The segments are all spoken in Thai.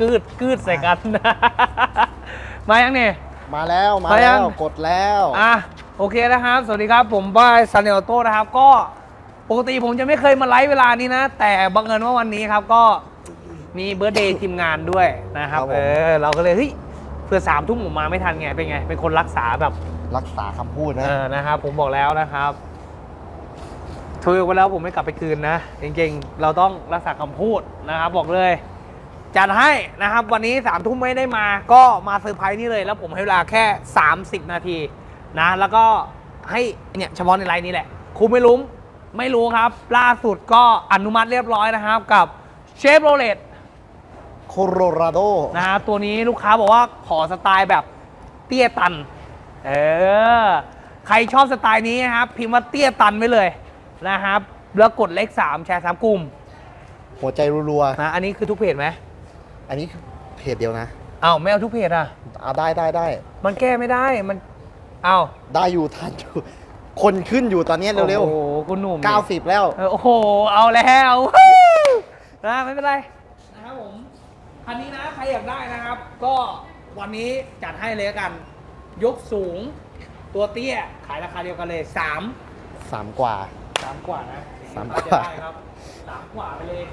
กืดกืดใส่กัน มายังเนี่ยมาแล้วมาไปยัแล้งวกดแล้วอะโอเคนะครับ สวัสดีครับ ผมบ้ายซันเนลโต้นะครับ ก็ปกติผมจะไม่เคยมาไลฟ์เวลานี้นะ แต่บังเอิญว่าวันนี้ครับก็มีเบ r ร์ d เดย์ทีมงานด้วยนะครับครับผมเออเราก็เลยเฮ้ยเพื่อสามทุ่มผมมาไม่ทันไงเป็นไง เป็นคนรักษาแบบรักษาคำพูดนะเออนะครับ ผมบอกแล้วนะครับทุยไปแล้วผมไม่กลับไปคืนนะจริงๆ เราต้องรักษาคำพูดนะครับบอกเลย จัดให้นะครับ วันนี้สามทุ่มไม่ได้มา ก็มาเซอร์ไพรส์นี่เลย แล้วผมให้เวลาแค่ 30 นาทีนะ แล้วก็ให้เนี่ยเฉพาะในไลน์นี้แหละคุณไม่รู้ไม่รู้ครับ ล่าสุดก็อนุมัติเรียบร้อยนะครับกับเชฟโรเลตโคโรราโดนะครับตัวนี้ลูกค้าบอกว่าขอสไตล์แบบเตี้ยตัน เออ ใครชอบสไตล์นี้นะครับ พิมพ์ว่าเตี้ยตันไว้เลยนะครับ แล้วกดเลข 3 แชร์สามกลุ่ม หัวใจรัวนะอันนี้คือทุกเพจไหมๆ อันนี้คือเพจเดียวนะอ้าวไม่เอาทุกเพจอะ เอาได้ได้ได้ มันแก้ไม่ได้มันอ้าวได้อยู่ทันอยู่ คนขึ้นอยู่ตอนนี้เร็วโอ้โหคุณหนุ่มๆ 90 แล้ว เออโอ้โห เอาแล้วนะไม่เป็นไรนะครับผมคันนี้นะใครอยากได้นะครับ ก็วันนี้จัดให้เลยละกัน ยกสูง ตัวเตี้ยขายราคาเดียวกันเลยสาม3กว่าสามกว่านะสามถ้กว่าจะได้ครับสามกว่าไปเลย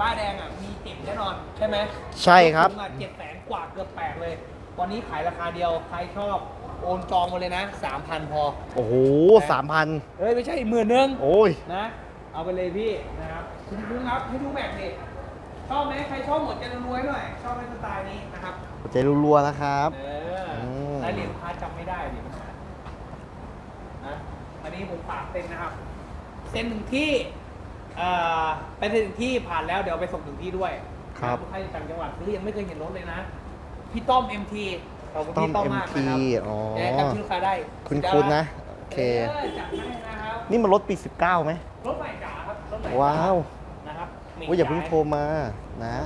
ป้ายแดงอะมีเจ็บแน่นอนใช่ไหมใช่ครับ เจ็ดแสนกว่าเกือบแปดเลย วันนี้ขายราคาเดียวใครชอบโอนจองมาเลยนะสามพันพอ โอ้โห3,000เฮ้ย ไม่ใช่หมื่นหนึ่งโอ้ย นะ เอาไปเลยพี่นะครับคุณคุณครับให้ดูแบบนี้ชอบไหมใครชอบหมดจะรวยๆหน่อย ชอบในสไตล์นี้นะครับ หัวใจรัวๆนะครับ เออม รายละเอียดลูกค้าจำไม่ได้ดิปัญหานะอันนี้ผมฝากเซ็นนะครับ เซ็นถึงที่ เอ่อไปเซ็นถึงที่ผ่านแล้วเดี๋ยวไปส่งถึงที่ด้วยครับ ลูกค้าอยู่ต่างจังหวัดซื้อยังไม่เคยเห็นรถเลยนะ พี่ต้อม MT ขอบคุณต้อมพี่ต้อมมาก MT นะครับอ๋อเดี๋ยวจำชื่อลูกค้าได้คุณคุณนะ โอเคเออจัดให้นะครับนี่มันรถปี 19ไหม รถใหม่จ๋าครับรถใหม่จ๋ว้าวนะครับโอ้ยอย่าเพิ่งโทรมานะ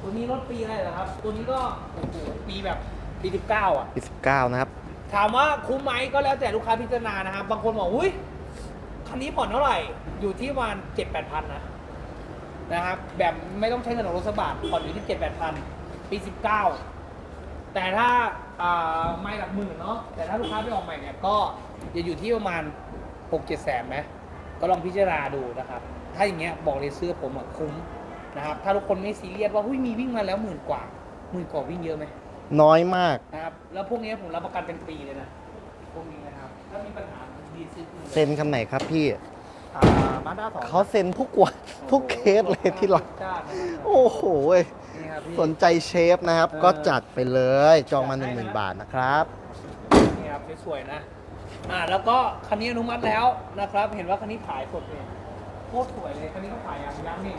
ตัวนี้รถปีอะไรเหรอครับ ตัวนี้ก็โอ้โหปีแบบปีสิบเก้าอะ ปี 19 นะครับ ถามว่าคุ้มไหมก็แล้วแต่ลูกค้าพิจารณานะครับ บางคนบอกอุ้ย คันนี้ผ่อนเท่าไหร่ อยู่ที่ประมาณเจ็ดแปดพันนะนะครับ แบบไม่ต้องใช้เงินของรถสกบาทผ่อนอยู่ที่เจ็ดแปดพันปีสิบเก้าแต่ถ้าอ่าไม่หลักหมื่นเนาะ แต่ถ้าลูกค้าไปออกใหม่เนี่ยก็จะอยู่ที่ประมาณหกเจ็ดแสนไหมก็ลองพิจารณาดูนะครับ ถ้าอย่างเงี้ยบอกเลยซื้อผมอะคุ้มนะครับ ถ้าทุกคนไม่ซีเรียสว่าหุ้ยมีวิ่งมาแล้วหมื่นกว่าหมื่นกว่าวิ่งเยอะไหมน้อยมากนะครับ แล้วพวกนี้ผมรับประกันเป็นปีเลยนะ พวกนี้นะครับ ถ้ามีปัญหาดีซื้อคืน เซ็นคำไหนครับพี่อ่ามาด้าสองเขาเซ็นทุกวันทุกเคสเลยที่เราจ้านะครับโอ้โหเว้ยนี่ครับพี่สนใจเชฟนะครับเออก็จัดไปเลยจองมา 1 0,000 บาทนะครับนี่ครับสวยๆนะอ่าแล้วก็คันนี้อนุมัติแล้วนะครับ เห็นว่าคันนี้ขายสดเลยโคตรสวยเลยคันนี้ก็ขายอย่างยังนี่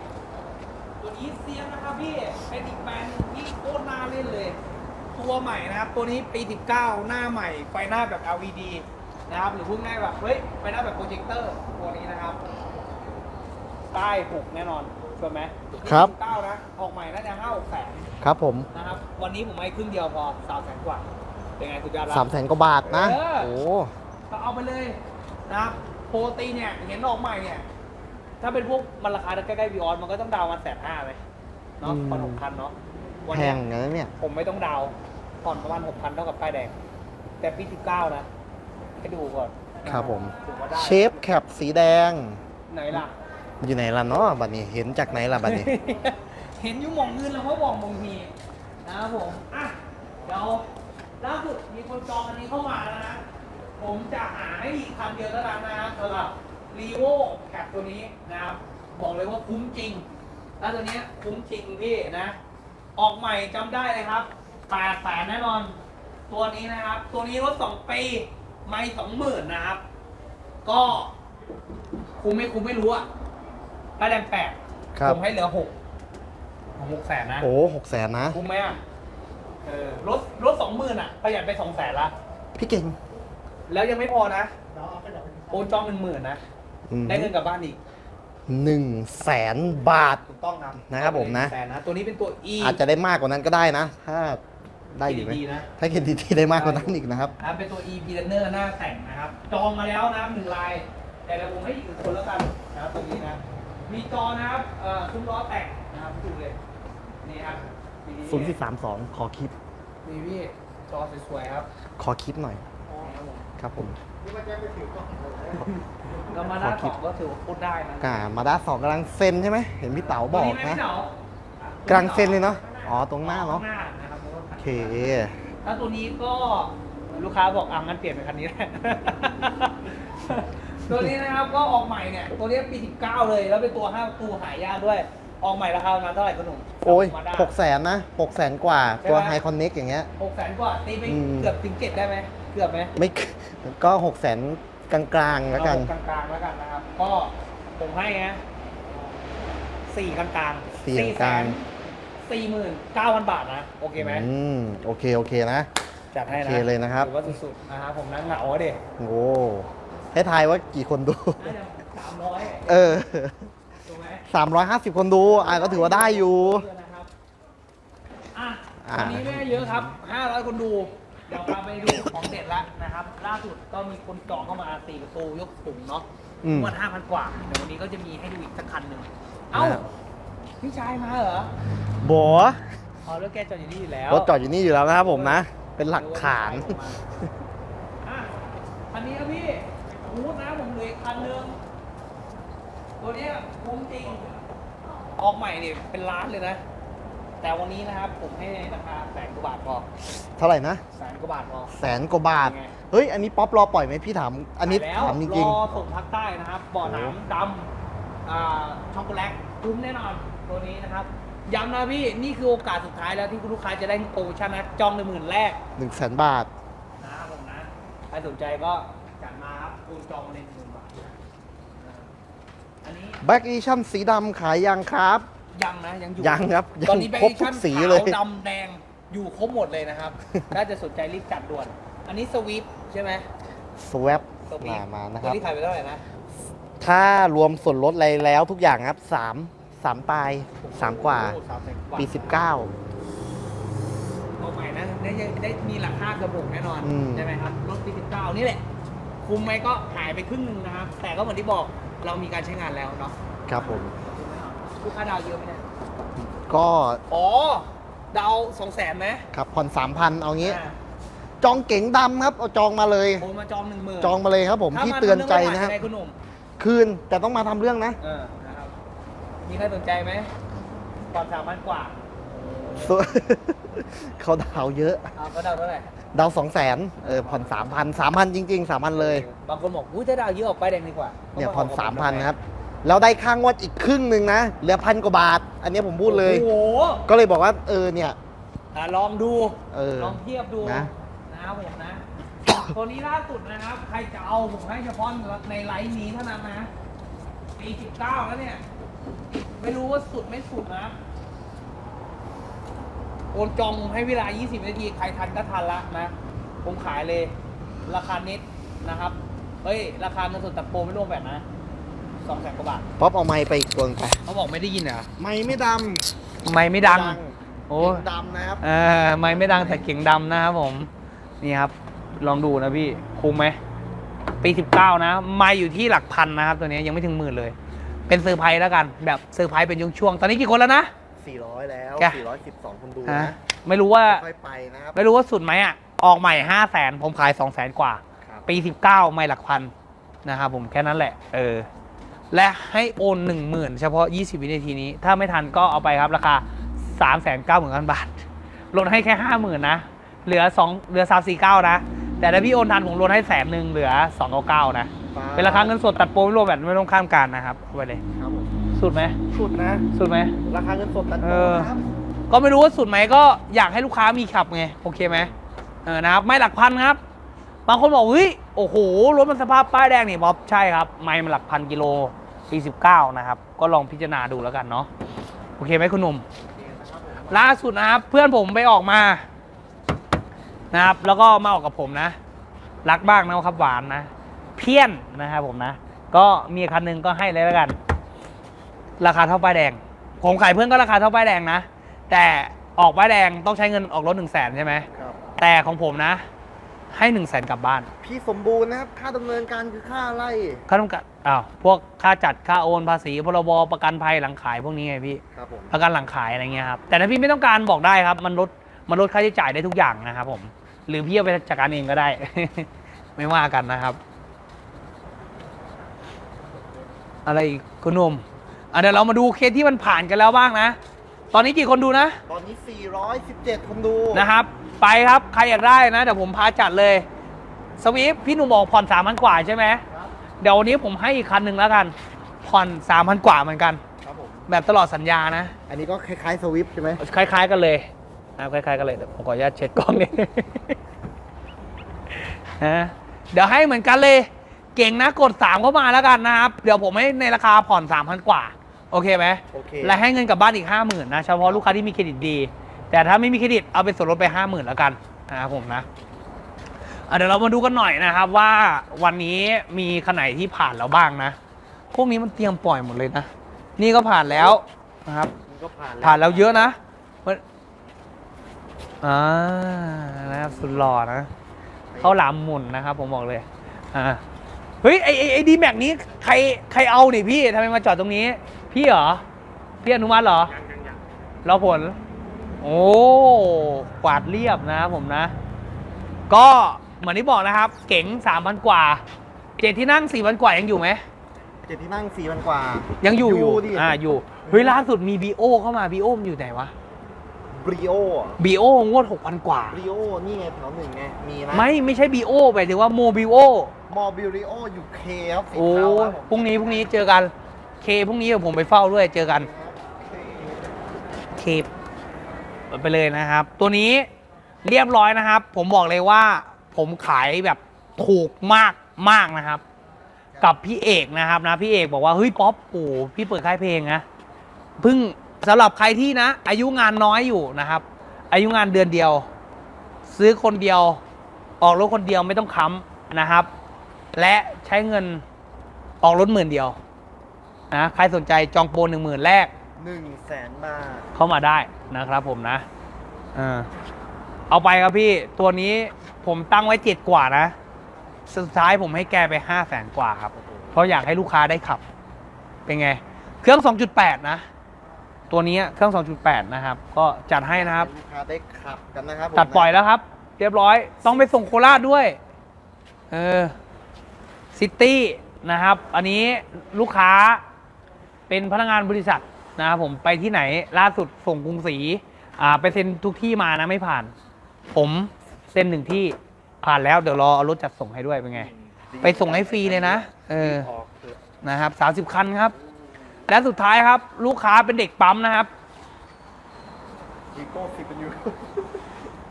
ตัวนี้เซียนนะครับพี่เป็นอีกแบรนด์หนึ่งที่โคตรน่าเล่นเลย ตัวใหม่นะครับ ตัวนี้ปี 19 หน้าใหม่ ไฟหน้าแบบ LED นะครับหรือพูดง่ายแบบเฮ้ยไฟหน้าแบบโปรเจคเตอร์ตัวนี้นะครับป้ายถูกแน่นอนใช่ไหมครับ เก้านะออกใหม่น่าจะห้าหกแสนครับผมนะครับวันนี้ผมให้ครึ่งเดียวพอสามแสนกว่าเป็นไงสุดยอดละ3 0 0 0 0 0กว่าบาทนะเออโอ้ก็เอาไปเลยนะครับโปรตีเนี่ยเห็นออกใหม่เนี่ยถ้าเป็นพวกมันราคาใกล้ๆวีออสมันก็ต้องดาวน์มาแสนห้าไหมเนาะผ่อนหกพันเนาะวันแพเนี้งยอย่างนั้นเนี่ย ผมไม่ต้องดาวน์ผ่อนประมาณหกพันเท่ากับป้ายแดง แต่ปีสิบเก้านะ ให้ดูก่อนครับผม ถือว่าได้เชฟแคปสีแดง ไหนล่ะ อยู่ไหนล่ะเนาะบัดนี้เห็นจากไหนล่ะบัดนี้ เห็นอยุ่หมองเงินแล้วว่าหมองบางทีนะครับผมอะเดี๋ยวล่าสุดมีคนจองอันนี้เข้ามาแล้วนะ ผมจะหาให้อีกคันเดียวเท่านั้นนะครับสำหรับรีโวแคปตัวนี้นะครับ บอกเลยว่าคุ้มจริง แล้วตัวเนี้ยคุ้มจริงพี่นะ ออกใหม่จำได้เลยครับแปดแสนแน่นอน ตัวนี้นะครับ ตัวนี้รถสองปี ไม่สองหมื่นนะครับ ก็คุ้มไม่คุ้มไม่รู้อะป้ายแดงแปดครับ ผมให้เหลือหกหกแสนนะ โอ้หกแสนนะ คุ้มไหมอะเออรถรถสองหมื่นอะ ประหยัดไปสองแสนละ พี่เก่งแล้วยังไม่พอนะโอนจองหนึ่งหมื่นนะอืมได้เงินกลับบ้านอีก หนึ่งแสนบาท ถูกต้องครับนะครับผมนะแสนนะ ตัวนี้เป็นตัว E อาจจะได้มากกว่านั้นก็ได้นะ ถ้า ได้อยู่ไหมดีนะ ถ้าเคนดีทีได้มากกว่านั้นอีกนะครับ อ่าเป็นตัว E p l a n e r หน้าแต่งนะครับ จองมาแล้วนะครับหนึ่งลาย แต่เดี๋ยวผมให้อีกหนึ่งคนแล้วกันนะครับตัวนี้นะ มีจอนะครับเอ่อซุ้มล้อแต่งนะครับดูเลย นี่ครับ0432ขอคลิปมีพี่จอสวยๆครับขอคลิปหน่อยครับผม เรามาด้านสองก็ถือว่าพูดได้นะอ่ามาด้าสองกำลังเซ็นใช่ไหมเห็นพี่เต๋าบอกตัวไหมนะพี่เต๋ากำลังเซ็นเลยเนาะ อ๋อ ตรงหน้าเนาะ ข้งหน้านะครับโอ เค แล้วตัวนี้ก็ลูกค้าบอกอะงั้นเปลี่ยนเป็นคันนี้แหละ ตัวนี้นะครับก็ออกใหม่เนี่ย ตัวนี้ปี 19 เลย แล้วเป็นตัว5ประตูหายากด้วย ออกใหม่ราคาประมาณเท่าไหร่คุณหนุ่มโอ้ยมาได้หกแสนนะหกแสนกว่าใช่ไหมตัวไฮคอนเน็กอย่างเงี้ยหกแสนกว่าตีไปอืมเกือบถึงเจ็ดได้ไหมเกือบไหมไม่ก็หกแสนกลางๆแล้วกันเอากลางๆแล้วกันนะครับ ก็ผมให้นะสี่กลางๆสี่กลาง สี่หมื่นเก้าพันบาทนะ โอเคไหมอืมโอเคโอเคนะ จัดให้นะโอเคเลยนะครับ ถือว่าสุดๆนะครับผมนั่งเหงาอะเด็กโอ้ให้ทายว่ากี่คนดูน่าจะสามร้อยเออ ถูกไหมสามร้อยห้าสิบคนดู อะก็ถือว่าได้อยู่เยอะนะครับอะอะ วันนี้ไม่ได้เยอะครับห้าร้อยคนดู เดี๋ยวพาไปดูของเด็ดละนะครับ ล่าสุดก็มีคนจองเข้ามาสี่ประตูยกสูงเนาะ อืม วันห้าพันกว่าเดี๋ยววันนี้ก็จะมีให้ดูอีกสักคันหนึ่งเอ้า นะครับ พี่ชายมาเหรอ บัวอ๋อรถแกจอดอยู่นี่อยู่แล้วรถจอดอยู่นี่อยู่แล้วนะครับผมนะ เป็นหลักฐาน อะคันนี้ครับพี่คูดนะผมเหลืออีกคันนึงตัวเนี้ยคุ้มจริง ออกใหม่เนี่ยเป็นล้านเลยนะ แต่วันนี้นะครับผมให้ในราคาแสนกว่าบาทพอเท่าไหร่นะ แสนกว่าบาทพอ แสนกว่าบาทเป็นไงเฮ้ย อันนี้ป๊อปรอปล่อยไหมพี่ถาม อันนี้ขายแล้วถามจริง รอส่งภาคใต้นะครับบ่อหนามดำอ่าช็อกโกแลตคุ้มแน่นอน ตัวนี้นะครับ ย้ำนะพี่ นี่คือโอกาสสุดท้ายแล้วที่คุณลูกค้าจะได้โปรโมชั่นนะจองในหมื่นแรกๆหนึ่งแสนบาท นะครับผมนะ ใครสนใจก็จัดมาครับคูณจองมาในหมื่นบาทนะครับอันนี้แบ็กอีชั่นสีดำขายยังครับ ยังนะยังอยู่ยังครับยังตอนนี้แบงครบค์ทุกชั่นสีขาวเลยดำแดงอยู่ครบหมดเลยนะครับ ถ้าจะสนใจรีบจัดด่วน อันนี้สวิฟใช่ไหมสวปสวิมา ฟมานะคตัวรับ นี้ขายไปเท่าไหร่นะ ถ้ารวมส่วนลดอะไรแล้วทุกอย่างครับสาม สามปลายสามกว่าโอ้สามแสนกว่าปีสิบเก้าตัวใหม่นะได้ได้มีราคากระบอกแน่นอนอืม ใช่ไหมครับรถปี19นี่แหละ คุ้มไหมก็หายไปครึ่งหนึงนะครับ แต่ก็เหมือนที่บอกเรามีการใช้งานแล้วเนาะครับผม ลูกค้าดาวเยอะไหมเนี่ยก็อ๋อ ดาวสองแสนไหมครับผ่อนสามพันเอางี้ อ่าจองเก๋งดำครับเอาจองมาเลย โอนมาจองหนึ่งหมื่นจองมาเลยครับผมที่เตือนใจนะครับคุณหนุ่มคืนแต่ต้องมาทำเรื่องนะ เออนะครับ มีใครสนใจไหมก่อนสามพันกว่าส่วน เขาดาวเยอะ เอาก็ดาวเท่าไหร่ดาวสองแสนเออผ่อนสามพันสามพันจริงๆสามพันเลย บางคนบอกอุ้ยถ้าดาวเยอะออกไปแดงดีกว่าเนี่ยผ่อนสามพันครับแล้วได้ค่างวดอีกครึ่งหนึ่งนะเหลือพันกว่าบาท อันนี้ผมพูดเลย โอ้โหก็เลยบอกว่าเออเนี่ย อะลองดูเออลองเทียบดูนะ นะครับผมนะ ตัวนี้ล่าสุดนะครับ ใครจะเอาผมให้เฉพาะในไลฟ์นี้เท่านั้นนะปี19 แล้วเนี่ย ไม่รู้ว่าสุดไม่สุดนะ โอนจองให้เวลา 20 นาที ใครทันก็ทันละนะ ผมขายเลย ราคาเน็ตนะครับ เฮ้ย ราคาเงินสดตัดโปรไม่รวมแบบนะสองแสนกว่าบาท ป๊อปเอาไม้ไปอีกตัวหนึ่งไป เขาบอกไม่ได้ยินเหรอ ไม้ไม่ดไม่ำไม่ดัง โอ้เก๋งดำนะครับ เออไม่ไม่ดังแต่เก่งดำนะครับผม นี่ครับ ลองดูนะพี่ คุ้มไหมปี19นะ ไม่อยู่ที่หลักพันนะครับ ตัวนี้ยังไม่ถึงหมื่นเลย เป็นเซอร์ไพรส์แล้วกัน แบบเซอร์ไพรส์เป็นช่วงๆตอนนี้กี่คนแล้วนะ 400 แล้ว แก 412 คนดูฮะนะไม่รู้ว่าค่อยๆไปนะครับ ไม่รู้ว่าสุดไหมอะออกใหม่5 0 0แสนผมขาย2 0 0แสนกว่า ครับ ปี 19 ไม่หลักพันนะครับผมแค่นั้นแหละ เออ และให้โอน 1 0,000 เฉพาะ 20 วินาทีนี้ ถ้าไม่ทันก็เอาไปครับราคา 3 9 0 0 0 0 บาท ลดให้แค่ 50,000 นะ เหลือ 2 เหลือ 349 นะ แต่ถ้าพี่โอนทันผมลดให้แสนหนึ่งเหลือ 299 นะ เป็นราคาเงินสดตัดโปรไม่รวมแบบไม่ต้องข้ามการนะครับเอาไปเลย ครับผมสุดไหมสุดนะ สุดไหม ราคาเงินสดตัดเอต่ออ นะครับ ก็ไม่รู้ว่าสุดไหมก็อยากให้ลูกค้ามีขับไงโอเคไหมเออนะครับไม่หลักพันครับบางคนบอกเฮ้ยโอ้โหรถมันสภาพป้ายแดงนี่บ๊อบใช่ครับไม่มันหลักพันกิโลปี19นะครับก็ลองพิจารณาดูแล้วกันเนาะโอเคไหมคุณหนุ่มล่าสุดนะครับเพื่อนผมไปออกมานะครับแล้วก็มาออกกับผมนะ รักบ้างนะครับหวานนะ เพี้ยนนะครับผมนะ ก็มีคันหนึงก็ให้เลยแล้วกัน ราคาเท่าป้ายแดง ผมขายเพื่อนก็ราคาเท่าป้ายแดงนะ แต่ออกป้ายแดงต้องใช้เงินออกรถหนึ่งแสนใช่ไหมครับ แต่ของผมนะ ให้1นึ่งแสนกลับบ้าน พี่สมบูรณ์นะครับ ค่าดำเนินการคือค่าไล่ค่าต้องการอ้าวพวกค่าจัดค่าโอนภาษีพรบประกันภัยหลังขายพวกนี้ไงพี่ ครับผม ประกันหลังขายอะไรเงี้ยครับ แต่ถ้าพี่ไม่ต้องการบอกได้ครับ มันลดมันลดค่าใช้จ่ายได้ทุกอย่างนะครับผม หรือพี่เอาไปจัดการเองก็ได้ ไม่ว่ากันนะครับ อะไรอีกคุณหนุ่มอะเดี๋ยวเรามาดูเคสที่มันผ่านกันแล้วบ้างนะ ตอนนี้กี่คนดูนะ ตอนนี้ 417 คนดูนะครับ ไปครับ ใครอยากได้นะ เดี๋ยวผมพาจัดเลย สวีปพี่หนุ่มบอกผ่อนสามพันกว่าใช่ไหมครับเดี๋ยววันนี้ผมให้อีกคันหนึ่งแล้วกัน ผ่อนสามพันกว่าเหมือนกัน ครับผม แบบตลอดสัญญานะ อันนี้ก็คล้ายๆสวิฟใช่ไหมคล้าย ๆ กันเลยนะครับคล้ายๆกันเลยเดี๋ยวผมขออนุญาตเช็ดกล้องนี่นะเดี๋ยวให้เหมือนกันเลย เก่งนะกด 3 เข้ามาแล้วกันนะครับ เดี๋ยวผมให้ในราคาผ่อน 3,000 กว่า โอเคไหมโอเค และให้เงินกลับบ้านอีก 50,000นะเฉพาะลูกค้าที่มีเครดิตดี แต่ถ้าไม่มีเครดิตเอาไปส่วนลดไป 50,000แล้วกันนะครับผมนะอะเดี๋ยวเรามาดูกันหน่อยนะครับว่าวันนี้มีคันไหนที่ผ่านแล้วบ้างนะ พวกนี้มันเตรียมปล่อยหมดเลยนะ นี่ก็ผ่านแล้วนะครับ มันก็ผ่านผ่านแล้วเยอะนะมันอ่านะครับสุดหล่อนะ เข้าหลามหมุนนะครับผมบอกเลย อ่า เฮ้ยไอไอไอดีแม็กนี้ใครใครเอานี่พี่ทำไมมาจอดตรงนี้ พี่เหรอ พี่อนุมัติเหรอยังยังยังเราผล โอ้กวาดเรียบนะครับผมนะ ก็เหมือนที่บอกนะครับ เก๋งสามพันกว่าเจ็ดที่นั่งสี่พันกว่ายังอยู่ไหมเจ็ดที่นั่ง4มันกว่า ยังอยู่อยู่ดิอ่าอยู่เฮ้ยล่าสุดมีบีโอเข้ามาบีโอมันอยู่ไหนวะ บริโอบีโองวดหกพันกว่า บริโอนี่ไงแถวหนึ่งไง มีนะไม่ไม่ใช่บีโอไปถึงว่าโมบิโอมอบิริโอยูเคครับสีโอ้เทาครับผมพรุ่งนี้พรุ่งนี้เจอกัน เคพรุ่งนี้เดี๋ยวผมไปเฝ้าด้วยเจอกัน เคไปเลยนะครับ ตัวนี้เรียบร้อยนะครับ ผมบอกเลยว่า ผมขายแบบถูกมากมากนะครับ กับพี่เอกนะครับนะพี่เอกบอกว่าเฮ้ยป๊อปโอ้พี่เปิดค่ายเพลงนะเพิ่ง สำหรับใครที่นะ อายุงานน้อยอยู่นะครับ อายุงานเดือนเดียว ซื้อคนเดียว ออกรถคนเดียวไม่ต้องค้ำนะครับ และใช้เงินออกรถหมื่นเดียวนะใครสนใจจองโปรหนึ่งหมื่นแรกหนึ่งแสนบาทเข้ามาได้นะครับผมนะเออเอาไปครับพี่ตัวนี้ผมตั้งไว้เจ็ดกว่านะ สุดท้ายผมให้แกไปห้าแสนกว่าครับ เพราะอยากให้ลูกค้าได้ขับ เป็นไง เครื่อง 2.8 นะ ตัวนี้เครื่อง 2.8 นะครับ ก็จัดให้นะครับ ลูกค้าได้ขับกันนะครับผมตัดปล่อยแล้วครับ เรียบร้อย ต้องไปส่งโคราชด้วย เออ ซิตี้นะครับ อันนี้ลูกค้าเป็นพนักงานบริษัทนะครับผมไปที่ไหนล่าสุดส่งกรุงศรีอ่าไปเซ็นทุกที่มานะไม่ผ่าน ผมเซ็นหนึ่งที่ผ่านแล้วเดี๋ยวรอเอารถจัดส่งให้ด้วยเป็นไง ไปส่งให้ฟรีเลยนะ เออ ออกเถอะนะครับสามสิบคันครับ และสุดท้ายครับ ลูกค้าเป็นเด็กปั๊มนะครับวีโก้สิบเป็นยู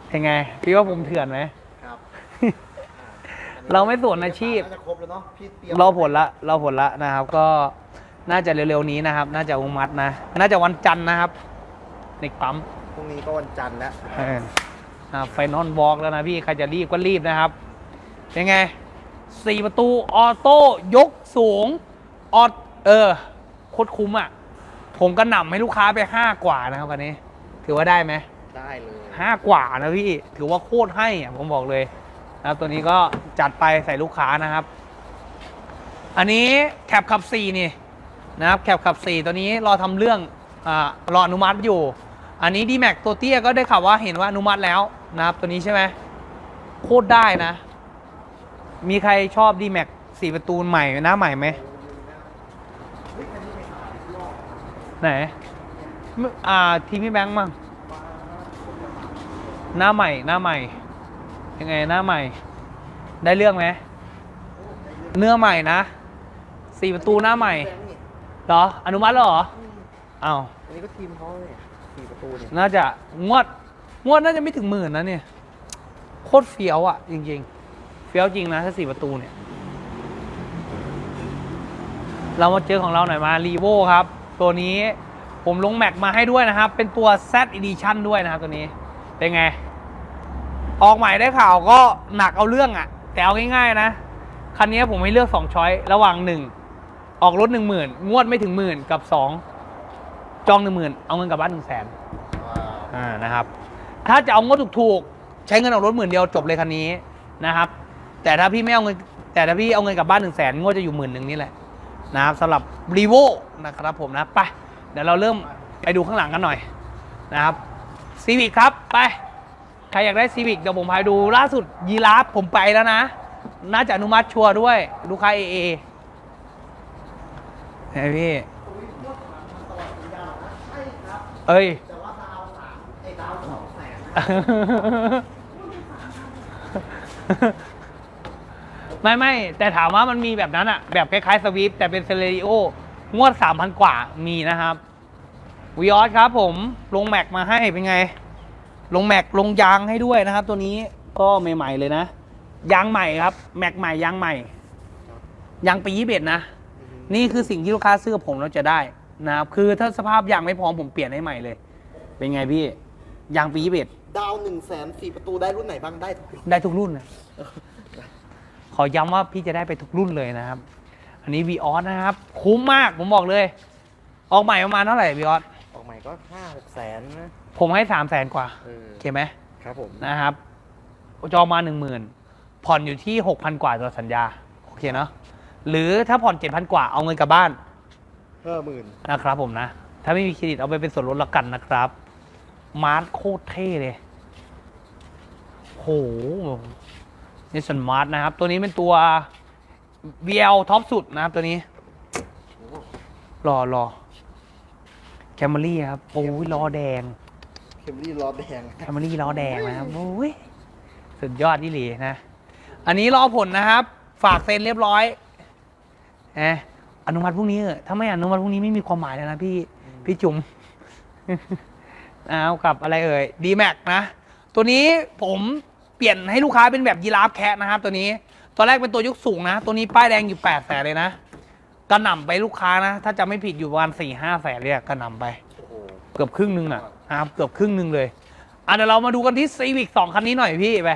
เป็นไงพี่ว่าผมเถื่อนไหมครับ เราไม่สวนอาชีพน่าจะครบแล้วเนาะพี่เตรียมรอผลละรอผลละนะครับ ก็น่าจะเร็วๆนี้นะครับ น่าจะอนุมัตินะ น่าจะวันจันทร์นะครับ เด็กปั๊มพรุ่งนี้ก็วันจันทร์แล้วเอออ่าไฟนอลวอล์กแล้วนะพี่ ใครจะรีบก็รีบนะครับ เป็นไงสี่ประตูออโต้ยกสูงออเออ โคตรคุ้มอะ ผมก็หน่ำให้ลูกค้าไปห้ากว่านะครับคันนี้ ถือว่าได้ไหมได้เลยห้ากว่านะพี่ ถือว่าโคตรให้อะผมบอกเลยนะครับตัวนี้ก็จัดไปใส่ลูกค้านะครับ อันนี้แคปขับ4นี่นะครับแคปขับ 4 ตัวนี้รอทำเรื่องอารออนุมัติอยู่ อันนี้ d m a x ตัวเตี้ยก็ได้ข่าวว่าเห็นว่าอนุมัติแล้วนะครับตัวนี้ใช่ไหมโคตรได้นะ มีใครชอบ d m a x 4ประตูใหม่หน้าใหม่ไหม ไหนไม่อ่าทีมพี่แบงค์มั่งหน้าใหม่หน้าใหม่ ยังไงหน้าใหม่ ได้เรื่องไหมเนื้อใหม่นะสี่ประตูหน้าใหม่แบงค์นี่เหรอ อนุมัติแล้วเหรออ้าวอันนี้ก็ทีมเขาเนี่ยสี่ประตูเนี่ยน่าจะงวดงวดน่าจะไม่ถึงหมื่นนะเนี่ยโคตรเฟี้ยวอะ จริง ๆ เฟี้ยวจริงนะถ้าสี่ประตูเนี่ย เรามาเจอของเราหน่อยมารีโวครับ ตัวนี้ผมลงแม็กมาให้ด้วยนะครับ เป็นตัว Z Edition ด้วยนะครับตัวนี้เป็นไง ออกใหม่ได้ข่าวก็หนักเอาเรื่องอะ่ะ แต่เอาง่ายๆนะ คันนี้ผมให้เลือก 2 ช้อยระหว่าง 1 ออกรถ 1 0,000งวดไม่ถึงหมื่นกับ 2 จอง 1 0,000 เอาเงินกลับบ้าน1 0 0 0 0แสนว้าวอ่านะครับ ถ้าจะเอางวดถูกๆ ใช้เงินออกรถหมื่นเดียวจบเลยคันนี้นะครับ แต่ถ้าพี่ไม่เอาเงินแต่ถ้าพี่เอาเงินกลับบ้านหนึ่งแสนงวดจะอยู่หมื่นหนึ่งนี่แหละ นะครับสำหรับรีโวนะครับผมนะไปเดี๋ยวเราเริ่มไปดูข้างหลังกันหน่อยนะครับซีวิกครับไปใครอยากได้ซีวิกเดี๋ยวผมพาดูล่าสุดยีราฟผมไปแล้วนะ น่าจะอนุมัติชัวร์ด้วยลูกค้าเอเอเฮ้ยพี่เอ้ย ไอ้ดาวสองแสนไม่ไม่แต่ถามว่ามันมีแบบนั้นอะแบบคล้ายๆสวีปแต่เป็นเซเลริโองวด 3,000 กว่ามีนะครับวีออสครับผมลงแม็กมาให้เป็นไง ลงแม็กลงยางให้ด้วยนะครับ ตัวนี้ก็ใหม่ๆเลยนะ ยางใหม่ครับ แม็กใหม่ยางใหม่ยางปียี่เบ็ดนะ นี่คือสิ่งที่ลูกค้าซื้อกับผมเราจะได้นะครับคือถ้าสภาพยางไม่พร้อมผมเปลี่ยนให้ใหม่เลย เป็นไงพี่ยางปียี่เบ็ดดาวหนึ่งแสนสี่ประตูได้รุ่นไหนบ้างได้ทุกรุ่นได้ทุกรุ่นนะ ขอย้ำว่าพี่จะได้ไปทุกรุ่นเลยนะครับ อันนี้ v ีออสนะครับ คุ้มมากผมบอกเลย ออกใหม่ประมาณเท่าไหร่ v ีออสออกใหม่ก็ห้าหกแสนนะผมให้สามแสนกว่าเออโอเคไหมครับผมนะครับจองมาหนึ่งหมื่นผ่อนอยู่ที่หกพันกว่าต่อสัญญาโอเคเนาะหรือถ้าผ่อนเจ็ดพันกว่าเอาเงินกลับบ้านเพิ่มหมื่นนะครับผมนะ ถ้าไม่มีเครดิตเอาไปเป็นส่วนลดละกันนะครับ มาร์ทโคตรเท่เลยโห นี่ส่วนมาร์ทนะครับ ตัวนี้เป็นตัว VL ท็อปสุดนะครับ ตัวนี้รอรอแคมเมรี่ครับ โอ้ยล้อแดงเคมรี่ล้อแดงแคมเมรี่ล้อแดงนะครับ โอ้ยสุดยอดที่หลีนะ อันนี้รอผลนะครับ ฝากเซ็นเรียบร้อยเอะอนุมัติพรุ่งนี้เถอะถ้าไม่อนุมัติพรุ่งนี้ไม่มีความหมายแล้วนะพี่พี่จุ๋มเอากับอะไรเอ่ย d m a x นะ ตัวนี้ผมเป ลี่ยนให้ลูกค้าเป็นแบบยีราฟแคะนะครับตัวนี้ ตอนแรกเป็นตัวยกสูงนะ ตัวนี้ป้ายแดงอยู่แปดแสนเลยนะกระหน่ำไปลูกค้านะ ถ้าจะไม่ผิดอยู่ประมาณสี่ห้าแสนเลยกระหน่ำไป เกือบครึ่งหนึงน่ะนะครับเกือบครึ่งหนึงเลยอะเดี๋ยวเรามาดูกันที่ Civic สองคันนี้หน่อยพี่ไป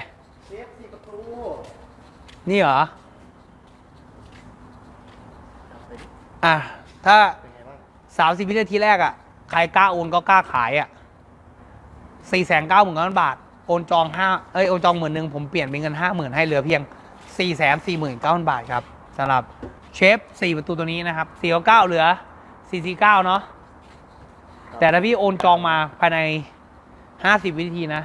นี่เหรออะถ้าสามสิบวินาทีแรกอะใครกล้าโอนก็กล้าขายอะสี่แสนเก้าหมื่นล้านบาท โอนจองห้าเอ้ยโอนจองหมื่นหนึ่งผมเปลี่ยนเป็นเงินห้าหมื่นให้เหลือเพียงสี่แสนสี่หมื่นเก้าพันบาทครับสำหรับเชฟสี่ประตูตัวนี้นะครับสี่เก้าเหลือสี่สี่เก้าเนาะแต่ถ้าพี่โอนจองมาภายในห้าสิบวินาทีนะ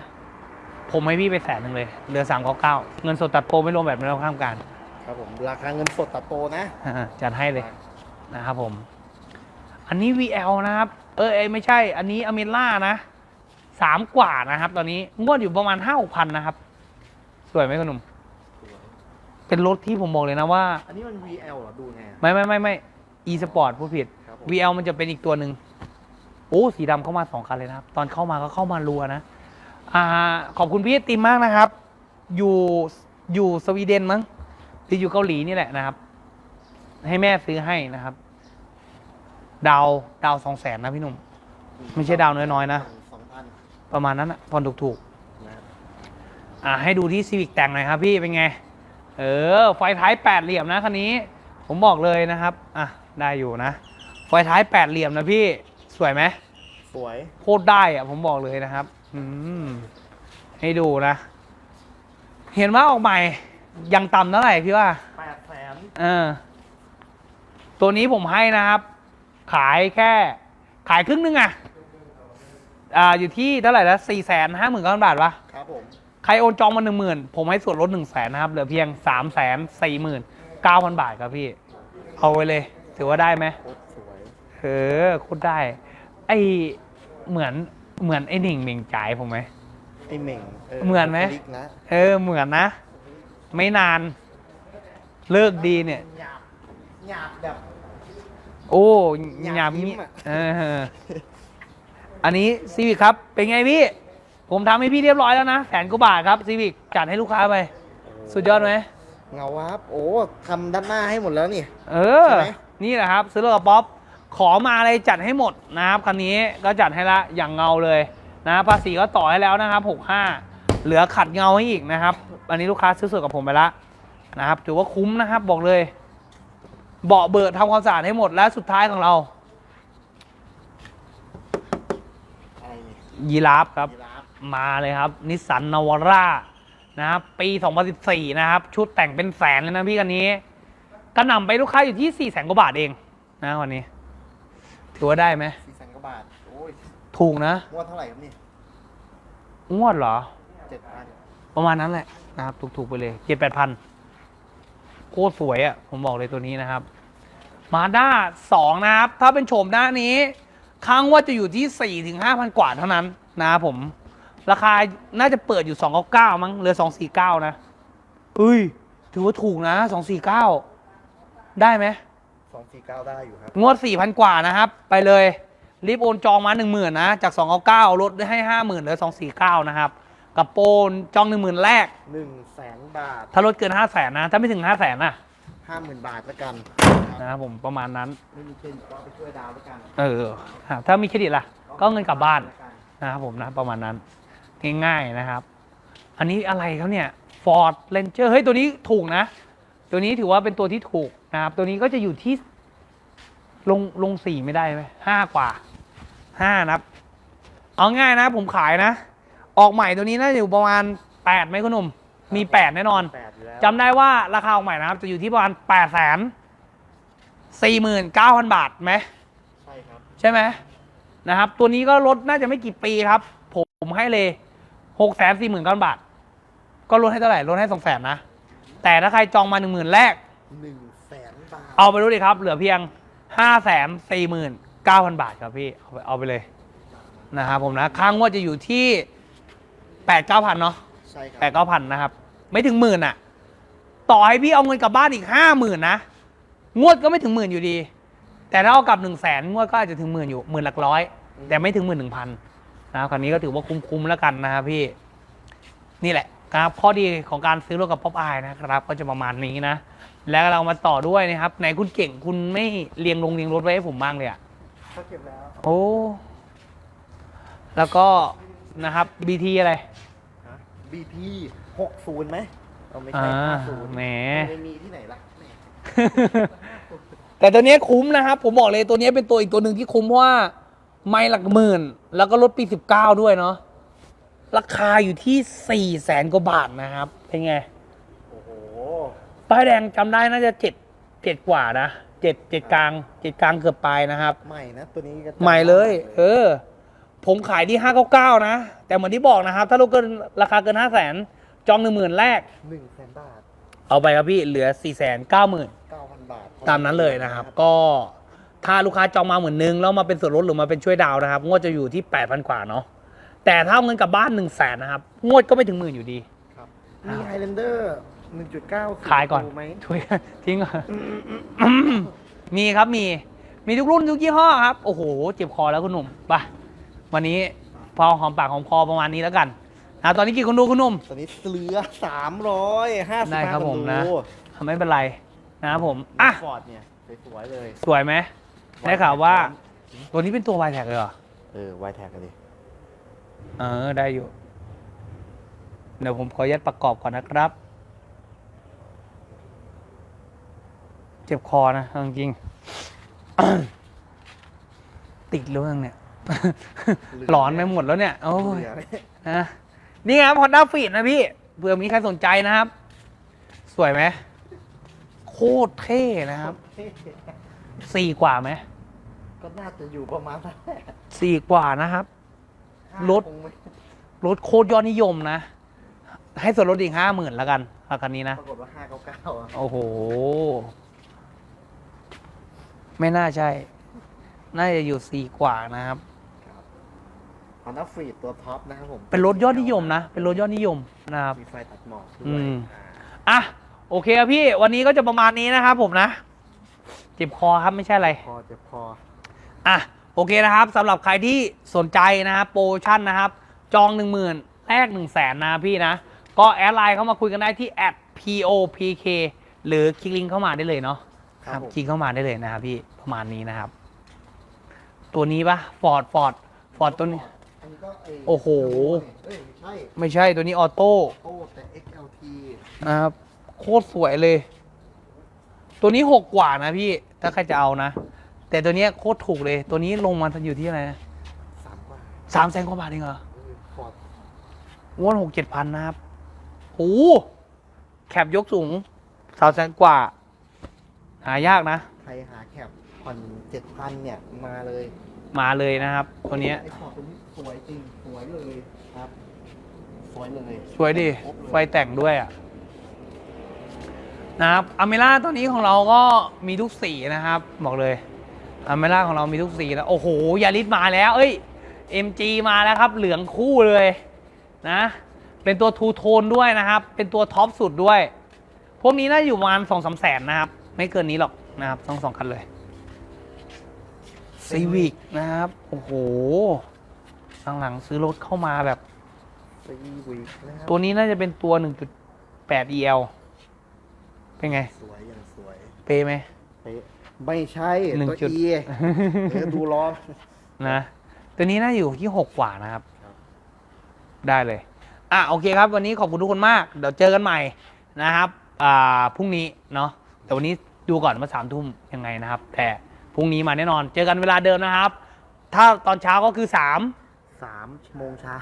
ผมให้พี่ไปแสนหนึ่งเลยเหลือสามเก้าเก้าเงินสดตัดโปรไม่รวมแบบไม่ต้องข้ามการครับผมราคาเงินสดตัดโตนะจัดให้เลยนะครับผม อันนี้ VL นะครับ เออเอยไม่ใช่ อันนี้อเมล่านะ สามกว่านะครับ ตอนนี้งวดอยู่ประมาณห้าหกพันนะครับ สวยไหมคุณหนุ่ม เป็นรถที่ผมบอกเลยนะว่า อันนี้มัน VL เหรอ ดูไงอะไม่ไม่ไม่ไม่ e sport ผู้ผิด ครับผม VL มันจะเป็นอีกตัวหนึ่งโอ้ สีดำเข้ามาสองคันเลยนะครับ ตอนเข้ามาก็เข้ามารัวนะ อ่า ขอบคุณพี่ไอติมมากนะครับ อยู่อยู่สวีเดนมั้งหรืออยู่เกาหลีนี่แหละนะครับ ให้แม่ซื้อให้นะครับ ดาวดาวสองแสนนะพี่หนุ่ม ไม่ใช่ดาวน้อยๆนะสองพัน ประมาณนั้นอะพอนถูกนะๆอ่าให้ดูที่ซีวิกแต่งหน่อยครับพี่เป็นไง เออ ไฟท้ายแปดเหลี่ยมนะคันนี้ ผมบอกเลยนะครับอะได้อยู่นะ ไฟท้ายแปดเหลี่ยมนะพี่สวยไหมสวยโคตรได้อะผมบอกเลยนะครับ อืมให้ดูนะ เห็นว่าออกใหม่ยังต่ำเท่าไหร่พี่ว่า แปดแสนเออ ตัวนี้ผมให้นะครับ ขายแค่ ขายครึ่งนึงอะ อ่าอยู่ที่เท่าไหร่ละสี่แสนห้าหมื่นเก้าพันบาทวะครับผม ใครโอนจองมาหนึ่งหมื่นผมให้ส่วนลดหนึ่งแสนนะครับ เหลือเพียงสามแสนสี่หมื่นเก้าพันบาทครับพี่ เอาไว้เลย ถือว่าได้ไหมโคตรสวย เออโคตรได้ ไอเหมือนเหมือนไอหนิงเหม่งจ่ายผมไหม ไอเหม่งเหมือนไหมบุคลิกนะเออเหมือนนะ ไม่นาน เลิกดีเนี่ย หยาบหยาบแบบ โอ้ยอยากหยาบยิ้มงี้อะ เออ อันนี้ซีวิกครับ เป็นไงพี่ ผมทำให้พี่เรียบร้อยแล้วนะแสนกว่าบาทครับซีวิกจัดให้ลูกค้าไป สุดยอดไหม เงาครับโอ้ทำด้านหน้าให้หมดแล้วนี่ เออ ใช่ไหม นี่แหละครับ ซื้อรถกับป๊อป ขอมาอะไรจัดให้หมดนะครับคันนี้ก็จัดให้ละอย่างเงาเลยนะภาษีก็ต่อให้แล้วนะครับ 65 เหลือขัดเงาให้อีกนะครับ อันนี้ลูกค้าซื้อสดกับผมไปละนะครับถือว่าคุ้มนะครับบอกเลย เบาะเบิดทำความสะอาดให้หมดและสุดท้ายของเรา อะไรนี่ ยีราฟครับ ยีราฟมาเลยครับนิสสันนาวาร่านะครับปี 2014 นะครับ ชุดแต่งเป็นแสนเลยนะพี่คันนี้กระหน่ำไปลูกค้าอยู่ที่ 4 แสนกว่าบาทเองนะวันนี้ ถือว่าได้ไหมสี่แสนกว่าบาท โอ้ยถูกนะงวดเท่าไหร่ครับนี่งวดเหรอ เจ็ดพันประมาณนั้นแหละนะครับถูกๆไปเลยเจ็ดแปดพันโคตรสวยอะ่ะ ผมบอกเลยตัวนี้นะครับ มาด้าสองนะครับ ถ้าเป็นโฉมหน้านี้ ค้างว่าจะอยู่ที่สี่ถึงห้าพันกว่าเท่านั้นนะครับผม ราคาน่าจะเปิดอยู่สองเก้าเก้ามั้งเหลือสองสี่เก้านะเฮ้ย ถือว่าถูกนะสองสี่เก้าได้ไหมสองสี่เก้าได้อยู่ครับ งวดสี่พันกว่านะครับ ไปเลย รีบโอนจองมาหนึ่งหมื่นนะ จากสองเก้าเก้าลดให้ห้าหมื่นเหลือสองสี่เก้านะครับ กับโปนจองหนึ่งหมื่นแรกหนึ่งแสนบาท ถ้ารถเกินห้าแสนนะ ถ้าไม่ถึงห้าแสนนะ ห้าหมื่นบาทแล้วกันนะครับผมประมาณนั้น ไม่มีเครดิตก็เอาไปช่วยดาวแล้วกันเออครับถ้ามีเครดิตล่ะ ก็เอาเงินกลับบ้านแล้วกันนะครับผมนะประมาณนั้น ง่ายๆนะครับ อันนี้อะไรเขาเนี่ย Ford Ranger เฮ้ย ตัวนี้ถูกนะ ตัวนี้ถือว่าเป็นตัวที่ถูกนะครับ ตัวนี้ก็จะอยู่ที่ ลงลงสี่ไม่ได้ไหมห้ากว่าห้านะครับ เอาง่ายนะผมขายนะ ออกใหม่ตัวนี้น่าจะอยู่ประมาณแปดไหมคุณหนุ่ม มีแปดแน่นอน แปดอยู่แล้วจำได้ว่าราคาออกใหม่นะครับ จะอยู่ที่ประมาณแปดแสนสี่หมื่นเก้าพันบาทไหม ใช่ครับใช่ไหมนะครับ ตัวนี้ก็ลดน่าจะไม่กี่ปีครับ ผมให้เลยหกแสนสี่หมื่นเก้าพันบาท ก็ลดให้เท่าไหร่ลดให้สองแสนนะ แต่ถ้าใครจองมาหนึ่งหมื่นแรก หนึ่งแสนบาทเอาไปรู้ดิครับ เหลือเพียงห้าแสนสี่หมื่นเก้าพันบาทครับพี่ เอาไปเอาไปเลยนะครับผมนะค้างว่าจะอยู่ที่แปดเก้าพันเนาะใช่ครัแปดเก้าพันนะครับ ไม่ถึงหมื่นอะต่อให้พี่เอาเงินกลับบ้านอีกห้าหมื่นนะงวดก็ไม่ถึงหมื่นอยู่ดี แต่ถ้าเอากลับหนึ่งแสนงวดก็อาจจะถึงหมื่นอยู่หมื่นหลักร้อย แต่ไม่ถึงหมื่นหนึ่งพันนะครับคันนี้ก็ถือว่าคุ้มๆแล้วกันนะครับพี่ นี่แหละครับข้อดีของการซื้อรถกับป๊อปอายนะครับ ก็จะประมาณนี้นะ แล้วเรามาต่อด้วยนะครับไหนคุณเก่งคุณไม่เรียงลงเรียงรถไว้ให้ผมบ้างเลยอะเขาเก็บแล้วโอ้แล้วก็นะครับ BT อะไรฮะ BP หกศูนย์ไหมเอาไม่ใช่อ่าห้าศูนย์แหม ไม่มีที่ไหนล่ะแหมแต่ตัวเนี้ยคุ้มนะครับ ผมบอกเลยตัวเนี้ยเป็นตัวอีกตัวหนึ่งที่คุ้มเพราะว่า ไม่หลักหมื่น แล้วก็ลดปีสิบเก้าด้วยเนาะราคาอยู่ที่สี่แสนกว่าบาทนะครับ เป็นไง โอ้โหป้ายแดงจำได้น่าจะเจ็ดเจ็ดกว่านะเจ็ดเจ็ดกลางเจ็ดกลางเกือบปลายนะครับ ใหม่นะตัวนี้ก็ใหม่เลย เออ ผมขายที่ห้าเก้าเก้านะ แต่เหมือนที่บอกนะครับ ถ้ารถเกินราคาเกินห้าแสน จองหนึ่งหมื่นแรก หนึ่งแสนบาทเอาไปครับพี่เหลือสี่แสนเก้าหมื่นเก้าพันบาทตามนั้นเลยนะครับ ก็ถ้าลูกค้าจองมาหมื่นนึงแล้วมาเป็นส่วนลดหรือมาเป็นช่วยดาวน์นะครับงวดจะอยู่ที่แปดพันกว่าเนาะแต่ถ้าเอาเงินกลับบ้านหนึ่งแสนนะครับงวดก็ไม่ถึงหมื่นอยู่ดี ครับมีไฮแลนเดอร์หนึ่งจุดเก้าขายก่อนไหมช่วยทิ้งก่อนมีครับมีมีทุกรุ่นทุกยี่ห้อครับ โอ้โห เจ็บคอแล้วคุณหนุ่มไปวันนี้พอหอมปากหอมคอประมาณนี้แล้วกัน นะตอนนี้กี่คนดูคุณหนุ่ม ตอนนี้เหลือสามร้อยห้าสิบได้ครับผมนะดูไม่เป็นไรนะครับผมอะฟอร์ดเนี่ยสวยๆเลย สวยไหมได้ข่าวว่า ตัวนี้เป็นตัววายแท็กเลยเหรอเออไวแท็กกันดิเออได้อยู่ เดี๋ยวผมขอยัดประกอบก่อนนะครับ เจ็บคอนะเอาจริงๆติดเรื่องเนี่ย หลอนไปหมดแล้วเนี่ย โอ้ยเหลือนะ นี่ครับ Honda f e e d นะพี่เผื่อมีใครสนใจนะครับ สวยไหมโคตรเท่นะครับ สี่กว่าไหม ก็น่าจะอยู่ประมาณนั้นแหละสี่กว่านะครับ รถ คงไม่รถโคตรยอดนิยมนะ ให้ส่วนลดอีกห้าหมื่นแล้วกันราคันนี้นะ ปรากฏว่าห้าเก้าเก้าอะโอ้โห ไม่น่าใช่ น่าจะอยู่สี่กว่านะครับ ฮอนด้าฟรีตัวท็อปนะครับผมเป็นรถยอดนิยมนะ เป็นรถยอดนิยมนะครับ มีไฟตัดหมอกด้อืวยม อ่า อะโอเคครับพี่วันนี้ก็จะประมาณนี้นะครับผมนะเจ็บคอครับไม่ใช่อะไร พอจะพอ อะโอเคนะครับสำหรับใครที่สนใจนะครับโปรโมชั่นนะครับ จอง 1 0,000แลก1 0 0 0 0แสนนะพี่นะ ก็แอดไลน์เข้ามาคุยกันได้ที่ @popk หรือคลิกลิงก์เข้ามาได้เลยเนาะครับผม คลิกเข้ามาได้เลยนะครับพี่ประมาณนี้นะครับ ตัวนี้ปะฟอร์ดฟอร์ดฟอร์ดตัวนี้ อันนี้ก็ไโอ้โห เอ้ยไม่ใช่ไม่ใช่ตัวนี้ออโต้ โอ้แต่ XLT นะครับ โคตรสวยเลย ตัวนี้หกกว่านะพี่ ถ้าใครจะเอานะ แต่ตัวเนี้ยโคตรถูกเลย ตัวนี้ลงมาอยู่ที่อะไรนะสามกว่าสามแสนกว่าบาทเองเหรอฟอร์ดวอนหกเจ็ดพันนะครับโอ้โหแคปยกสูงสาวแสนกว่า หายากนะใครหาแคปผ่อนเจ็ดพันเนี่ยมาเลย มาเลยนะครับ ตัวเนี้ยไอ้ขอบตัวนี้สวยจริงสวยเลยครับ สวยเลยสวยดิครบเลยไฟแต่งด้วยอะนะครับอเมล่าตัวนี้ของเราก็มีทุกสีนะครับ บอกเลยอเมล่าของเรามีทุกสีแล้วโอ้โหยาริสมาแล้ว เอ้ย MG มาแล้วครับ เหลืองคู่เลยนะ เป็นตัวทูโทนด้วยนะครับ เป็นตัวท็อปสุดด้วย พวกนี้น่าจะอยู่ประมาณสองสามแสนนะครับ ไม่เกินนี้หรอกนะครับต้องสองคันเลย ซีวิกนะครับ โอ้โหหลังๆซื้อรถเข้ามาแบบ ซีวิกนะครับตัวนี้น่าจะเป็นตัว 1.8 EL เป็นไง สวยอย่างสวยเปย์ไหม เป๊ะไม่ใช่หนึ่งตัวจุด เอเออดูล้อ นะ ตัวนี้น่าอยู่ที่ 6 กว่านะครับ ครับ ได้เลย อะโอเคครับ วันนี้ขอบคุณทุกคนมาก เดี๋ยวเจอกันใหม่นะครับ อ่าพรุ่งนี้เนาะแต่วันนี้ดูก่อนว่าสามทุ่มยังไงนะครับ แต่ พรุ่งนี้มาแน่นอน เจอกันเวลาเดิมนะครับ ถ้าตอนเช้าก็คือ3สามโมงเช้า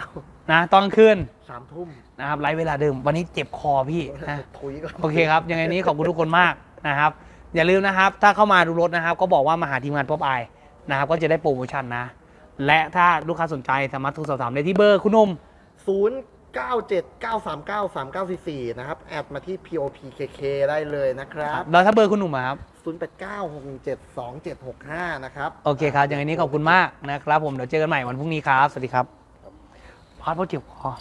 นะตอนคืนสามทุ่มนะครับไลฟ์เวลาเดิม วันนี้เจ็บคอพี่นะทุยก่อนโอเคครับ ยังไงนี้ขอบคุณทุกคนมากนะครับ อย่าลืมนะครับ ถ้าเข้ามาดูรถนะครับ ก็บอกว่ามาหาทีมงานป๊อปไอนะครับ ก็จะได้โปรโมชั่นนะ และถ้าลูกค้าสนใจสามารถโทรสอบถามได้ที่เบอร์คุณหนุ่มศูนย์ เก้าเจ็ดเก้าสามเก้าสามเก้าสี่สี่นะครับ แอดมาที่ POPKK ได้เลยนะครับแล้วถ้าเบอร์คุณหนุ่มอะครับศูนย์แปดเก้าหกเจ็ดสองเจ็ดหกห้านะครับ โอเคครับยังไงนี้ขอบคุณมากนะครับผม เดี๋ยวเจอกันใหม่วันพรุ่งนี้ครับ สวัสดีครับพาดเพราะเจ็บคอ